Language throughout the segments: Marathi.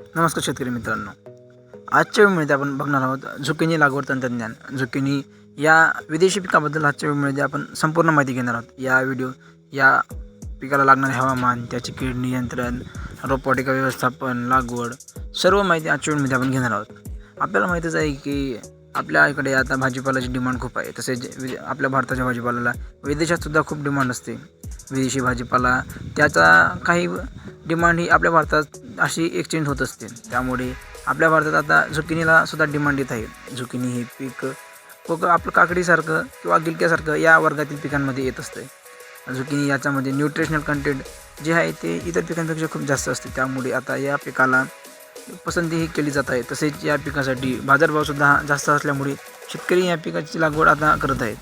नमस्कार शेतकरी मित्रांनो. आजच्या वेळेमध्ये आपण बघणार आहोत झुकिनी लागवड तंत्रज्ञान. झुकिनी या विदेशी पिकाबद्दल आजच्या वेळेमध्ये आपण संपूर्ण माहिती घेणार आहोत. या व्हिडिओ या पिकाला लागणारे हवामान त्याचे कीड नियंत्रण रोपवाटिका व्यवस्थापन लागवड सर्व माहिती आजच्या वेळेमध्ये आपण घेणार आहोत. आपल्याला माहितीच आहे की आपल्या इकडे आता भाजीपाल्याची डिमांड खूप आहे. तसेच वि- आपल्या भारताच्या भाजीपाल्याला विदेशातसुद्धा खूप डिमांड असते. विदेशी भाजीपाला त्याचा काही डिमांड ही आपल्या भारतात अशी एक्सचेंज होत असते. त्यामुळे आपल्या भारतात आता झुकिनीला सुद्धा डिमांड येत आहे. झुकिनी हे पीक कोक आपलं काकडीसारखं किंवा गिलक्यासारखं या वर्गातील पिकांमध्ये येत असतं झुकिनी याच्यामध्ये न्यूट्रिशनल कंटेंट जे आहे ते इतर पिकांपेक्षा खूप जास्त असते. त्यामुळे आता या पिकाला पसंती ही केली जात आहे. तसेच या पिकासाठी बाजारभावसुद्धा जास्त असल्यामुळे शेतकरी या पिकाची लागवड आता करत आहेत.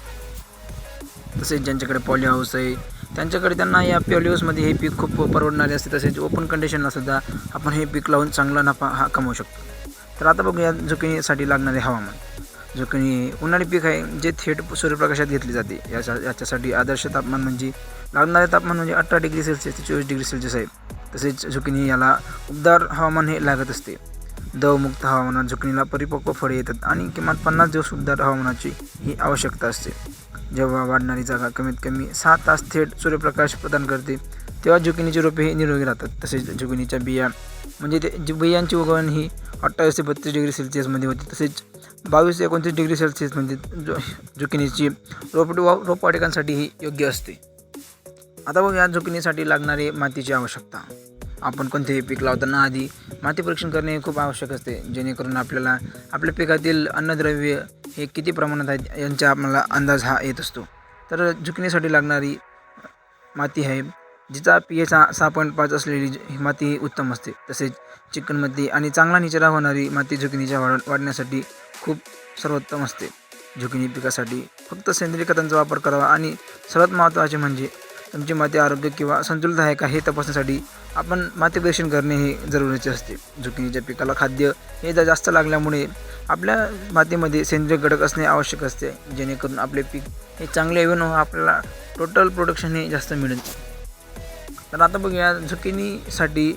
तसेच ज्यांच्याकडे पॉली हाऊस आहे त्यांच्याकडे त्यांना या पॉली हाऊसमध्ये हे पीक खूप परवडणारे असते. तसेच ओपन कंडिशनला सुद्धा आपण हे पीक लावून चांगला नफा हा कमवू शकतो. तर आता बघूया झुकिनीसाठी लागणारे हवामान. झुकिनी उन्हाळी पीक आहे जे थेट सूर्यप्रकाशात घेतली जाते. याच्या याच्यासाठी आदर्श तापमान म्हणजे लागणारे तापमान म्हणजे अठरा डिग्री सेल्सिअस ते चोवीस डिग्री सेल्सिअस आहे. तसेच झुकिनी याला उबदार हवामान हे लागत असते. दवमुक्त हवामानात झुकिनीला परिपक्व फळे येतात आणि किमान पन्नास दिवस उबदार हवामानाची ही आवश्यकता असते. जेव्हा वाढणारी जागा कमीत कमी सहा तास थेट सूर्यप्रकाश प्रदान करते तेव्हा झुकिनीची रोपे हे निरोगी राहतात. तसेच झुकिनीच्या बिया म्हणजे ते बियांची उगवण ही अठ्ठावीस ते बत्तीस डिग्री सेल्सिअसमध्ये होते. तसेच बावीस ते एकोणतीस डिग्री सेल्सिअसमध्ये जो झुकिनीची रोप रोपवाटिकांसाठी ही योग्य असते. आता बघ या झुकिनीसाठी लागणारी मातीची आवश्यकता. आपण कोणतेही पीक लावताना आधी माती परीक्षण करणे हे खूप आवश्यक असते. जेणेकरून आपल्याला आपल्या पिकातील अन्नद्रव्य हे किती प्रमाणात आहेत यांचा आपल्याला अंदाज हा येत असतो. तर झुकणीसाठी लागणारी माती आहे जिचा पी एच हा सहा पॉईंट पाच असलेली ही माती ही उत्तम असते. तसेच चिकनमध्ये आणि चांगला निचरा होणारी माती झुकिनीच्या वाढ वाढण्यासाठी खूप सर्वोत्तम असते. झुकिनी पिकासाठी फक्त सेंद्रिय खतांचा वापर करावा आणि सर्वात महत्त्वाचे म्हणजे तुमची माती आरोग्य किंवा संतुलित आहे का हे तपासण्यासाठी आपण माती परीक्षण करणे हे जरुरीचे असते. झुकिनीच्या पिकाला खाद्य हे जर जास्त लागल्यामुळे आपल्या मातीमध्ये सेंद्रिय घटक असणे आवश्यक असते. जेणेकरून आपले पीक हे चांगले येऊन आपल्याला टोटल प्रोडक्शन हे जास्त मिळेल. तर आता बघूया झुकिनीसाठी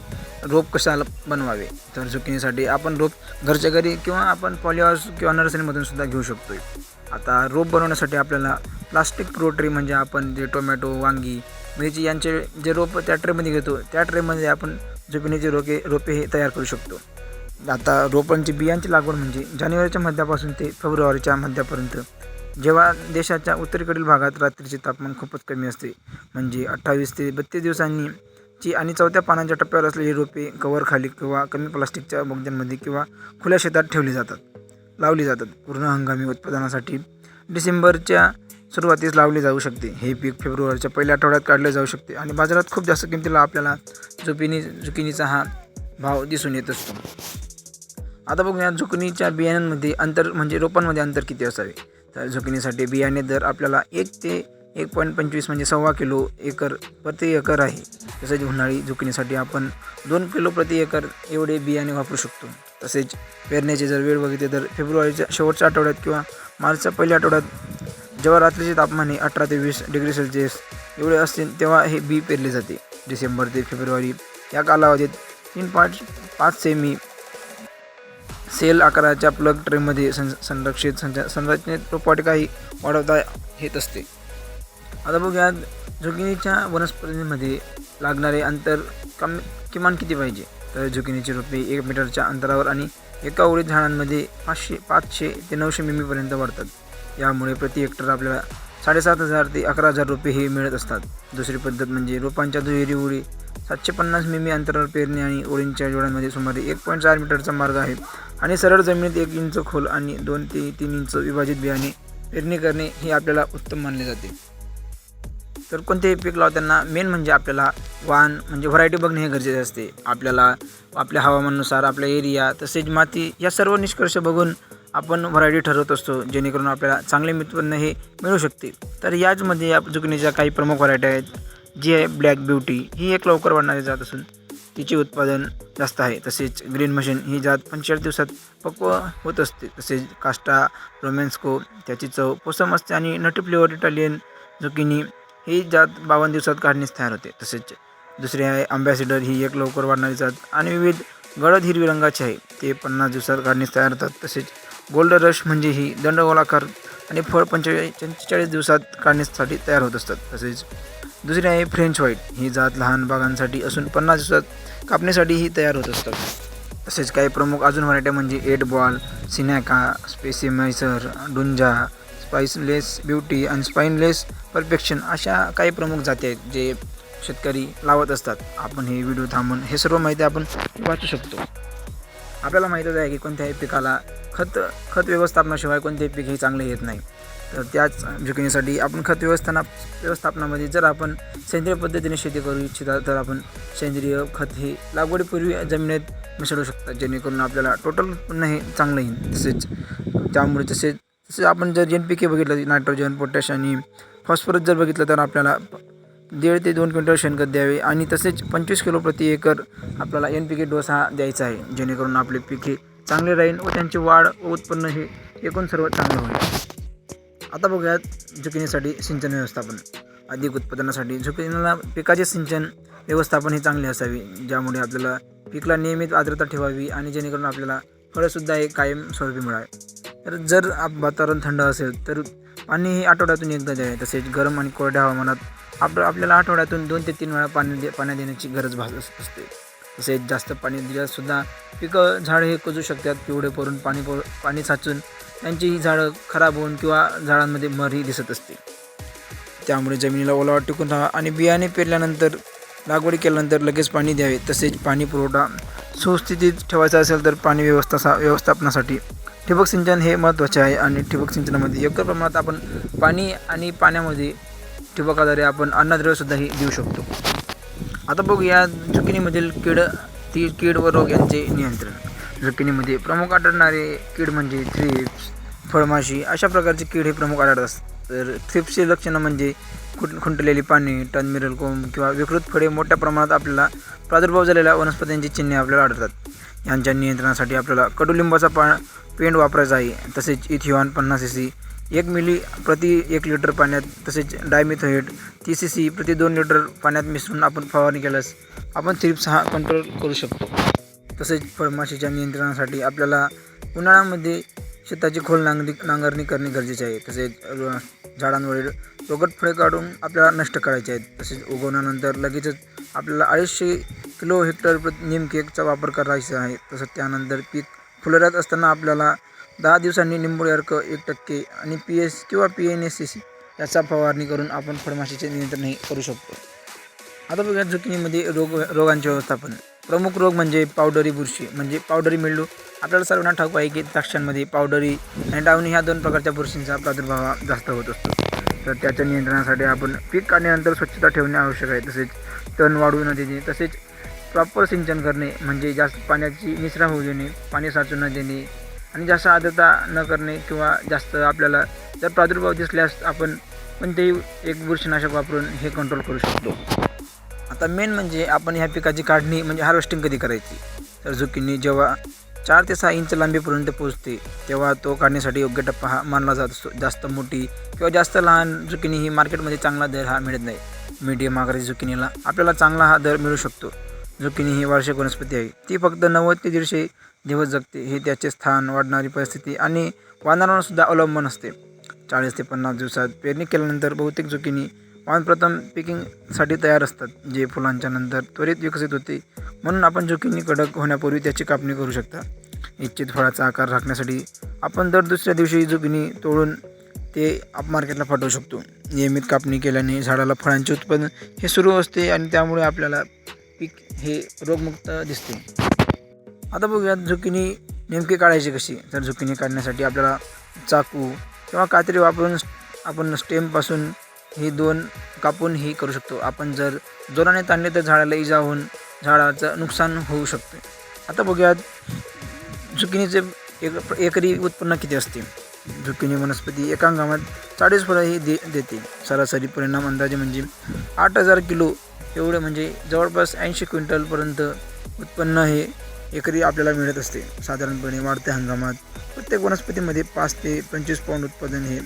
रोप कशाला बनवावे? तर झुकिनीसाठी आपण रोप घरच्या घरी किंवा आपण पॉलिहाऊस किंवा नर्सरीमधून सुद्धा घेऊ शकतो आता रोप बनवण्यासाठी आपल्याला प्लास्टिक प्रो ट्रे म्हणजे आपण जे टोमॅटो वांगी मिरची यांचे जे रोप त्या ट्रेमध्ये घेतो त्या ट्रेमध्ये आपण झुकिनीचे रोपे रोपे हे तयार करू शकतो. आता रोपांची बियांची लागवड म्हणजे जानेवारीच्या मध्यापासून ते फेब्रुवारीच्या मध्यापर्यंत. जेव्हा देशाच्या उत्तरेकडील भागात रात्रीचे तापमान खूपच कमी असते म्हणजे अठ्ठावीस ते बत्तीस दिवसांनी ची आणि चौथ्या पानांच्या टप्प्यावर असलेली रोपे कव्हरखाली किंवा कमी प्लास्टिकच्या बोगद्यांमध्ये किंवा खुल्या शेतात ठेवली जातात लावली जातात. पूर्ण हंगामी उत्पादनासाठी डिसेंबरच्या सुरुवातीस लावले जाऊ शकते. हे पीक फेब्रुवारीच्या पहिल्या आठवड्यात काढले जाऊ शकते आणि बाजारात खूप जास्त किमतीला आपल्याला जुकिनी झुकिनीचा हा भाव दिसून येत असतो. आता बघूया झुकणीच्या बियाण्यांमध्ये अंतर म्हणजे रोपांमध्ये अंतर किती असावे? तर झुकणीसाठी बियाणे दर आपल्याला एक ते एक पॉईंट पंचवीस म्हणजे सव्वा किलो एकर प्रति एकर आहे. तसेच उन्हाळी झुकणीसाठी आपण दोन किलो प्रति एकर एवढे बियाणे वापरू शकतो. तसेच पेरण्याची जर वेळ बघितली तर फेब्रुवारीच्या शेवटच्या आठवड्यात किंवा मार्चच्या पहिल्या आठवड्यात जेव्हा रात्रीचे तापमान हे अठरा ते वीस डिग्री सेल्सिअस एवढे असतील तेव्हा हे बी पेरले जाते. डिसेंबर ते फेब्रुवारी या कालावधीत तीन पॉईंट पाच सेमी सेल आकाराच्या प्लग ट्रेमध्ये सं संरक्षित संचा संरचनेत रोपवाटिकाही वाढवता येत असते. आता बघूयात झुकिनीच्या वनस्पतींमध्ये लागणारे अंतर कमी किमान किती पाहिजे? तर झुकिनीची रोपे एक मीटरच्या अंतरावर आणि एका ओळीत झाडांमध्ये पाचशे पाचशे ते नऊशे मिमीपर्यंत वाढतात. यामुळे प्रति हेक्टर आपल्याला साडेसात हजार ते अकरा हजार रुपये हे मिळत असतात. दुसरी पद्धत म्हणजे रोपांच्या दुहेरी ओळी सातशे पन्नास मिमी अंतरावर पेरणी आणि ओळींच्या जोड्यांमध्ये सुमारे एक पॉईंट चार मीटरचा मार्ग आहे आणि सरळ जमिनीत एक इंच खोल आणि दोन ते तीन इंच विभाजित बियाणे पेरणी करणे हे आपल्याला उत्तम मानले जाते. तर कोणतेही पीक लावताना मेन म्हणजे आपल्याला वाण म्हणजे व्हरायटी बघणे हे गरजेचे असते. आपल्याला आपल्या हवामानानुसार आपल्या एरिया तसेच माती या सर्व निष्कर्ष बघून आपण व्हरायटी ठरवत असतो जेणेकरून आपल्याला चांगले उत्पन्न हे मिळू शकते तर याचमध्ये या जुकनीच्या काही प्रमुख व्हरायटी आहेत जी आहे ब्लॅक ब्युटी ही एक लवकर वाढणारी जात असून तिचे उत्पादन जास्त आहे. तसेच ग्रीन मशीन ही जात पंचेचाळीस दिवसात पक्व होत असते. तसेच कास्टा रोमॅन्स्को त्याची चव पोसम असते आणि नटी फ्लेवर इटालियन झुकिनी ही जात बावन्न दिवसात काढणीस तयार होते. तसेच दुसरी आहे अँबॅसिडर ही एक लवकर वाढणारी जात आणि विविध गडद हिरवी रंगाचे आहे. ते पन्नास दिवसात काढणीस तयार होतात. तसेच गोल्ड रश म्हणजे ही दंडगोलाकार आणि फळ पंचेचाळीस पंचेचाळीस दिवसात काढण्यासाठी तयार होत असतात. तसेच दुसरी आहे फ्रेंच व्हाईट. ही जात लहान बागांसाठी असून पन्नास दिवसात कापण्यासाठीही तयार होत असतात. तसेच काही प्रमुख अजून व्हरायट्या म्हणजे एट बॉल सिनॅका स्पेसिमायसर डुंजा स्पाइसलेस ब्युटी आणि स्पाइनलेस परफेक्शन अशा काही प्रमुख जाती आहेत जे शेतकरी लावत असतात. आपण हे व्हिडिओ थांबून हे सर्व माहिती आपण वाचू शकतो. आपल्याला माहीतच आहे की कोणत्याही पिकाला खत खत व्यवस्थापनाशिवाय कोणतेही पीक हे चांगले येत नाही. तर त्याच विकण्यासाठी आपण खत व्यवस्थाना व्यवस्थापनामध्ये जर आपण सेंद्रिय पद्धतीने शेती करू इच्छिता तर आपण सेंद्रिय खत हे लागवडीपूर्वी जमिनीत मिसळू शकतात जेणेकरून आपल्याला टोटल उत्पन्न हे चांगलं येईल. तसेच त्यामुळे तसेच तसेच आपण जर एन पी के बघितलं नायट्रोजन पोटॅश आणि फॉस्फरस जर बघितलं तर आपल्याला दीड ते दोन क्विंटल शेणखत द्यावे आणि तसेच पंचवीस किलो प्रति एकर आपल्याला एन पी के डोस हा द्यायचा आहे जेणेकरून आपले पिके चांगले राहील व त्यांची वाढ व उत्पन्न हे एकूण सर्व चांगलं होईल. आता बघूयात झुकिनीसाठी सिंचन व्यवस्थापन. अधिक उत्पादनासाठी झुकिनीला पिकाचे सिंचन व्यवस्थापन हे चांगले असावी ज्यामुळे आपल्याला पिकला नियमित आर्द्रता ठेवावी आणि जेणेकरून आपल्याला फळंसुद्धा हे कायम स्वरूपी मिळावे. तर जर आप वातावरण थंड असेल तर पाणी हे आठवड्यातून एकदा द्यावे तसेच गरम आणि कोरड्या हवामानात आप आपल्याला आठवड्यातून दोन ते तीन वेळा पाणी दे पाणी देण्याची गरज भासत असते. तसेच जास्त पाणी दिल्यासुद्धा पिकं झाडं हे कुजू शकतात. पिवळे पडून पाणी पड पाणी साचून त्यांची ही झाडं खराब होऊन किंवा झाडांमध्ये मरही दिसत असते त्यामुळे जमिनीला ओलावा टिकून राहा आणि बियाणे पेरल्यानंतर लागवड केल्यानंतर लगेच पाणी द्यावे. तसेच पाणी पुरवठा सुस्थितीत ठेवायचा असेल तर पाणी व्यवस्था व्यवस्थापनासाठी ठिबक सिंचन हे महत्त्वाचे आहे. आणि ठिबक सिंचनामध्ये योग्य प्रमाणात आपण पाणी आणि पाण्यामध्ये ठिबकाद्वारे आपण अन्नद्रव्यसुद्धाही देऊ शकतो. आता बघूया झुकिनीमधील कीड ती कीड व रोग यांचे नियंत्रण. झुकिनीमध्ये प्रमुख आढळणारे कीड म्हणजे थ्रिप्स फळमाशी. अशा प्रकारचे कीड हे प्रमुख आढळत असतात तर थ्रिप्सची लक्षणं म्हणजे खुट खुंटलेली पाने टनमिरल कोंब किंवा विकृत फळे मोठ्या प्रमाणात आपल्याला प्रादुर्भाव झालेल्या वनस्पतींची चिन्हे आपल्याला आढळतात. यांच्या नियंत्रणासाठी आपल्याला कडुलिंबाचा पा पेंड वापरायचा आहे. तसेच इथिऑन पन्नास सी एक मिली प्रति एक लिटर पाण्यात तसेच डायमिथोएट ती सी सी प्रति दोन लिटर पाण्यात मिसळून आपण फवारणी केल्यास आपण थ्रिप्स हा कंट्रोल करू शकतो. तसेच फळमाशीच्या नियंत्रणासाठी आपल्याला उन्हाळ्यामध्ये शेताची खोल नांगरी नांगरणी करणे गरजेचे आहे. तसेच झाडांवरील रोगट फळे काढून आपल्याला नष्ट करायचे आहेत. तसेच उगवण्यानंतर लगेचच आपल्याला अडीचशे किलो हेक्टर प्रति निमकेकचा वापर करायचा आहे. तसंच त्यानंतर पीक फुलऱ्यात असताना आपल्याला दहा दिवसांनी निंबोळी अर्क एक टक्के आणि पी एस किंवा P N S C C याचा फवारणी करून आपण फळमाशीचे नियंत्रणही करू शकतो. आता बघा झुकिनीमध्ये रोग रोगांचे व्यवस्थापन. प्रमुख रोग म्हणजे पावडरी बुरशी. म्हणजे पावडरी मिळू आपल्याला सर्वांना ठाऊक आहे की द्राक्षांमध्ये पावडरी आणि डावणी ह्या दोन प्रकारच्या बुरशींचा प्रादुर्भाव हा जास्त होत असतो. तर त्याच्या नियंत्रणासाठी आपण पीक काढण्यानंतर स्वच्छता ठेवणे आवश्यक आहे. तसेच तण वाढू न देणे. तसेच प्रॉपर सिंचन करणे. म्हणजे जास्त पाण्याची निचरा होऊ देणे. पाणी साचू न देणे. आणि जास्त आर्द्रता न करणे किंवा जास्त आपल्याला जर प्रादुर्भाव दिसल्यास आपण कोणतेही एक बुरशीनाशक वापरून हे कंट्रोल करू शकतो. आता मेन म्हणजे आपण ह्या पिकाची काढणी म्हणजे हार्वेस्टिंग कधी करायची? तर झुकिनी जेव्हा चार ते सहा इंच लांबीपर्यंत पोहोचते तेव्हा तो काढण्यासाठी योग्य टप्पा हा मानला जात असतो. जास्त मोठी किंवा जास्त लहान झुकिनी ही मार्केटमध्ये चांगला दर हा मिळत नाही. मीडियम आकाराची झुकिनीला आपल्याला चांगला हा दर मिळू शकतो. झुकिनी ही वार्षिक वनस्पती आहे. ती फक्त नव्वद ते दीडशे दिवस जगते हे त्याचे स्थान वाढणारी परिस्थिती आणि वातावरणावर अवलंबून असते. चाळीस ते पन्नास दिवसात पेरणी केल्यानंतर बहुतेक झुकिनी पान प्रथम पिकिंगसाठी तयार असतात जे फुलांच्या नंतर त्वरित विकसित होते. म्हणून आपण झुकिनी कडक होण्यापूर्वी त्याची कापणी करू शकता. इच्छित फळाचा आकार राखण्यासाठी आपण दर दुसऱ्या दिवशी झुकिनी तोडून ते आप मार्केटला पाठवू शकतो. नियमित कापणी केल्याने झाडाला फळांचे उत्पादन हे सुरू असते आणि त्यामुळे आपल्याला पीक हे रोगमुक्त दिसते. आता बघूयात झुकिनी नेमकी काढायची कशी? तर झुकिनी काढण्यासाठी आपल्याला चाकू किंवा कात्री वापरून आपण स्टेमपासून ही दोन कापून ही करू शकतो. आपण जर जोराने ताणले तर झाडाला इजा होऊन झाडाचं नुकसान होऊ शकते. आता बघूयात झुकिनीचे एक एकरी उत्पन्न किती असते? झुकिनी वनस्पती एका हंगामात चाळीस फळं ही दे देते. सरासरी परिणाम अंदाजे म्हणजे आठ हजार किलो एवढं म्हणजे जवळपास ऐंशी क्विंटलपर्यंत उत्पन्न हे एकरी आपल्याला मिळत असते. साधारणपणे वाढत्या हंगामात प्रत्येक वनस्पतीमध्ये पाच ते पंचवीस पौंड उत्पादन हे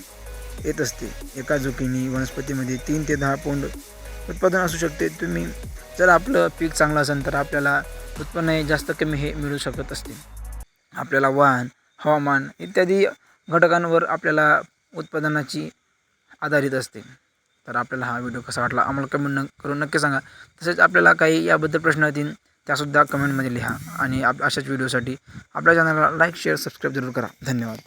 येत असते. एका जोकीने वनस्पतीमध्ये तीन ते दहा पौंड उत्पादन असू शकते. तुम्ही जर आपलं पीक चांगलं असेल तर आपल्याला उत्पन्न हे जास्त कमी हे मिळू शकत असते. आपल्याला वाहन हवामान इत्यादी घटकांवर आपल्याला उत्पादनाची आधारित असते. तर आपल्याला हा व्हिडिओ कसा वाटला आम्हाला कमेंट न करून नक्की सांगा. तसेच आपल्याला काही याबद्दल प्रश्न येतील त्यासुद्धा कमेंटमध्ये लिहा. आणि आप अशाच व्हिडिओसाठी आपल्या चॅनलला लाईक शेअर सबस्क्राईब जरूर करा. धन्यवाद.